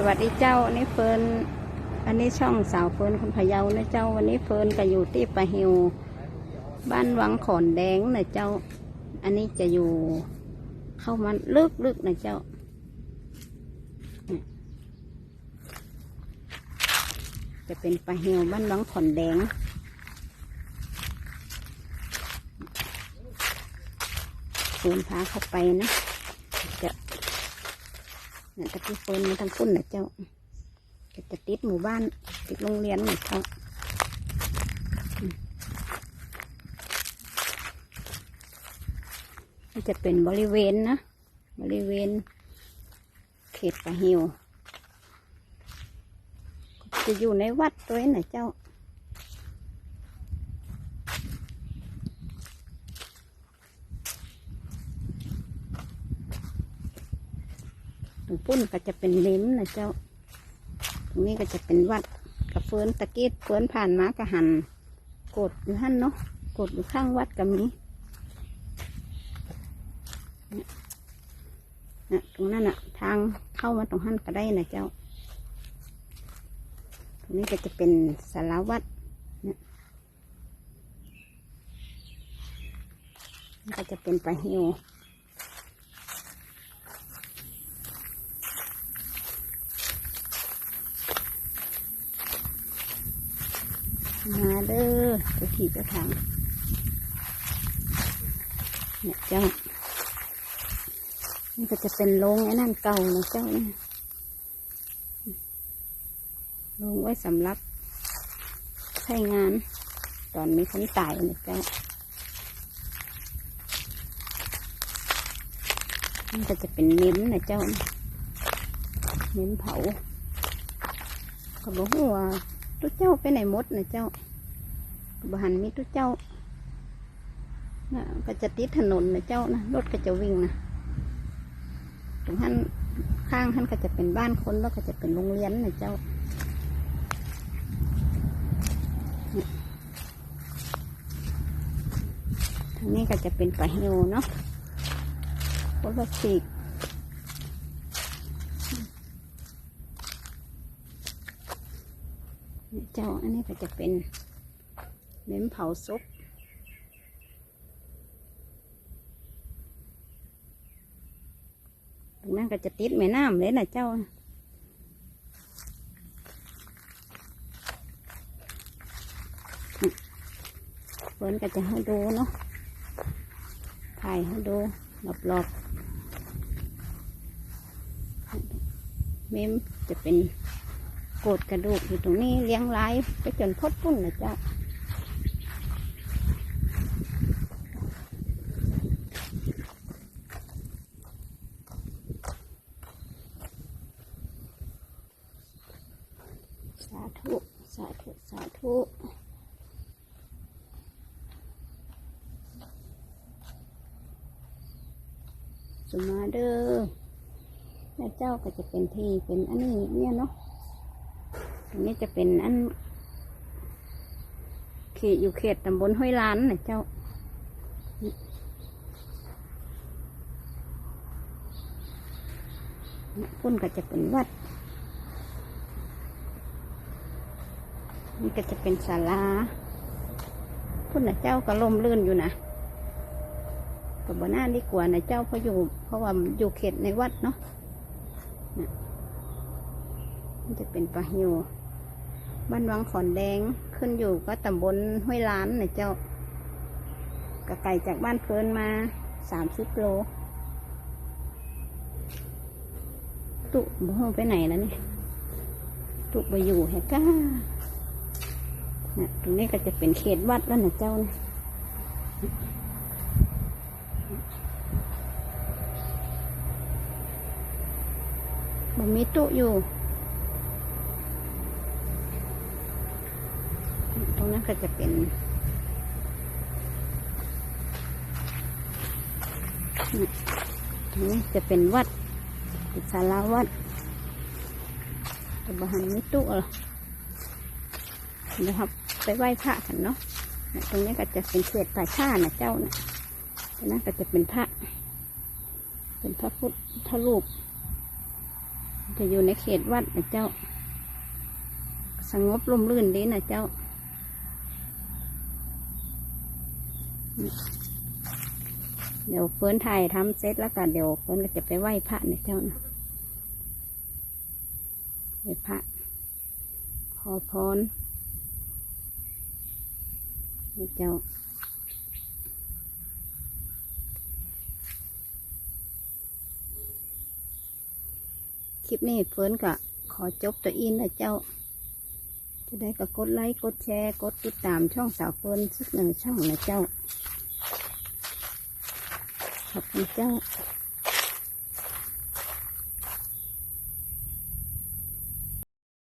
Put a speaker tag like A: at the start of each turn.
A: สวัสดีเจ้าอันนี้เฟิร์นอันนี้ช่องสาวเฟิร์นคนพะเยานะเจ้าวันนี้เฟิร์นก็อยู่ที่ปะฮิว บ้านวังขอนแดงนะเจ้า อันนี้จะอยู่เข้ามาลึกๆนะเจ้าจะเป็นปะฮิวบ้านวังขอนแดงเฟิร์นพาเข้าไปนะ เนี่ยตะกี้เฟิร์นมาทางพุ่นนะเจ้าก็จะติดหมู่บ้านติดโรงเรียนนะเจ้าจะเป็นบริเวณนะ บริเวณ เขตปะหิวจะอยู่ในวัดตัวนี้นะเจ้า ตรงปุ้นก็จะเป็นเล้มนะเจ้า ตรงนี้ก็จะเป็นวัดกับเฟินตะกี้เฟินผ่านมากระหันกดอยู่หั่นเนาะกดอยู่ข้างวัดก็มีเนี่ยนะตรงนั้นอะทางเข้ามาตรงหั่นก็ได้นะเจ้า ตรงนี้ก็จะเป็นสารวัดเนี่ก็จะเป็นปลาหิว มาเด้อไปขี่ไปทางเนี่ยเจ้านี่ก็จะเป็นโรงไอ้นั่นเก่านะเจ้าเนี่ยโรงไว้สำหรับใช้งาน ตอนมีคนตายนะเจ้านี่ก็จะเป็นเม้มนะเจ้าเม้มเผาก็บอกว่า ตุ๊เจ้าไปไหนมดนะเจ้าบหันมีตุ๊เจ้านะก็จะติดถนนนะเจ้านะรถก็จะวิ่งนะตรงท่านข้างท่านก็จะเป็นบ้านคนแล้วก็จะเป็นโรงเรียนนะเจ้าทางนี้ก็จะเป็นปลาเฮวเนาะโคลาสิก เจ้าอันนี้ก็จะเป็นเม้มเผาซุปตรงนั้นก็จะติดแม่น้ำเลยนะเจ้าเฟิร์นก็จะให้ดูเนาะ ถ่ายให้ดูรอบๆเม้มจะเป็น โกดกระดูกอยู่ตรงนี้เลี้ยงไายไปจนพดพุ่นนะเจ้าสาธุ สาธุ สาธุสมาเด้อแล้วเจ้าก็จะเป็นที่เป็นอันนี้เนี่ยเนาะ อันนี้จะเป็นอันเขตอยู่เขตตำบลห้วยล้านนะเจ้านี่พุ่นก็จะเป็นวัด นี่ก็จะเป็นศาลา พุ่นนะเจ้าก็ล่มลื่นอยู่นะกับบหน้าดีกว่านะเจ้าเพราะอยู่ เพราะว่าอยู่เขตในวัดเนาะมันจะเป็นปลาหิว บ้านวังขอนแดงขึ้นอยู่ก็ตำบลห้วยล้านนะเจ้ากะไก่จากบ้านเพิ่นมาสามสิบโล ตุบ่ไปไหนแล้วนี่ตุไปอยู่แฮก้าเนี่ยตรงนี้ก็จะเป็นเขตวัดแล้วนะเจ้านะบ่มีตุอยู่ นั้นก็จะเป็นนี่ตรงนี้จะเป็นวัดเป็นศาลาวัดแต่บหันมิตุหรอนะครับไปไหว้พระกันเนาะตรงนี้ก็จะเป็นเขตป่าชานะเจ้านะตรงนั้นก็จะเป็นพระ เป็นพระพุทธรูป จะอยู่ในเขตวัดนะเจ้า สงบร่มรื่นดีนะเจ้า เดี๋ยวเฟิร์นถ่ายทำเสร็จแล้วก็เดี๋ยวเฟิร์นก็จะไปไหว้พระเนะเจ้านะไหว้พระ ขอพรนะเจ้าคลิปนี้เฟิร์นก็ขอจบตัวอินนะเจ้า จะได้ก็กดไลค์ กดแชร์ กดติดตามช่องสาวเฟิร์นสักหนึ่งช่องนะเจ้า ขอบคุณเจ้า